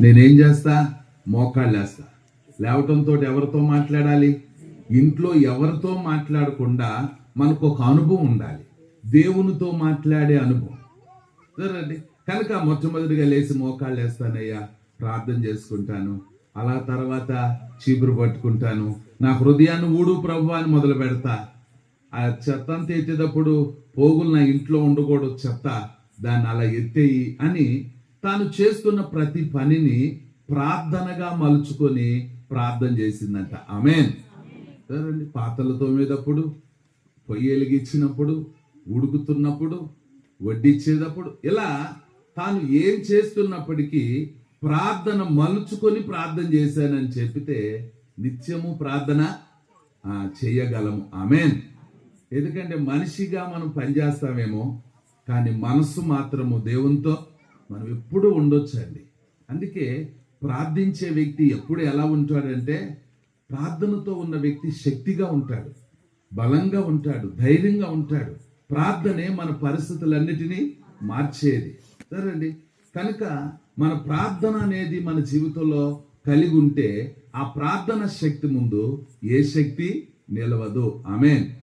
నేనేం చేస్తా? మోకాళ్ళు వేస్తా. లేవటంతో ఎవరితో మాట్లాడాలి? ఇంట్లో ఎవరితో మాట్లాడకుండా మనకు ఒక అనుభవం ఉండాలి. దేవునితో మాట్లాడే అనుభవం. సరేండి కనుక మొట్టమొదటిగా లేచి మోకాళ్ళు వేస్తానయ్యా. ప్రార్థన చేసుకుంటాను. అలా తర్వాత చీపురు పట్టుకుంటాను. నా హృదయాన్ని ఊడు ప్రభు అని మొదలు పెడతా. ఆ చెత్త అంతా ఎత్తేటప్పుడు పోగులు నా ఇంట్లో ఉండకూడదు చెత్త. దాన్ని అలా ఎత్తేయి అని తాను చేస్తున్న ప్రతి పనిని ప్రార్థనగా మలుచుకొని ప్రార్థన చేసిందంట. ఆమెన్. సరేండి పాత్రలు తోమేటప్పుడు పొయ్యి వెలిగించినప్పుడు ఉడుకుతున్నప్పుడు వడ్డిచ్చేటప్పుడు ఇలా తాను ఏం చేస్తున్నప్పటికీ ప్రార్థన మలుచుకొని ప్రార్థన చేశానని చెప్పితే నిత్యము ప్రార్థన చేయగలము. ఆమెన్. ఎందుకంటే మనిషిగా మనం పనిచేస్తామేమో కానీ మనస్సు మాత్రము దేవునితో మనం ఎప్పుడూ ఉండొచ్చండి అందుకే ప్రార్థించే వ్యక్తి ఎప్పుడు ఎలా ఉంటాడంటే ప్రార్థనతో ఉన్న వ్యక్తి శక్తిగా ఉంటాడు బలంగా ఉంటాడు ధైర్యంగా ఉంటాడు. ప్రార్థనే మన పరిస్థితులన్నిటినీ మార్చేది. సరేండి కనుక మన ప్రార్థన అనేది మన జీవితంలో కలిగి ఉంటే ఆ ప్రార్థన శక్తి ముందు ఏ శక్తి నిలవదు. ఆమెన్.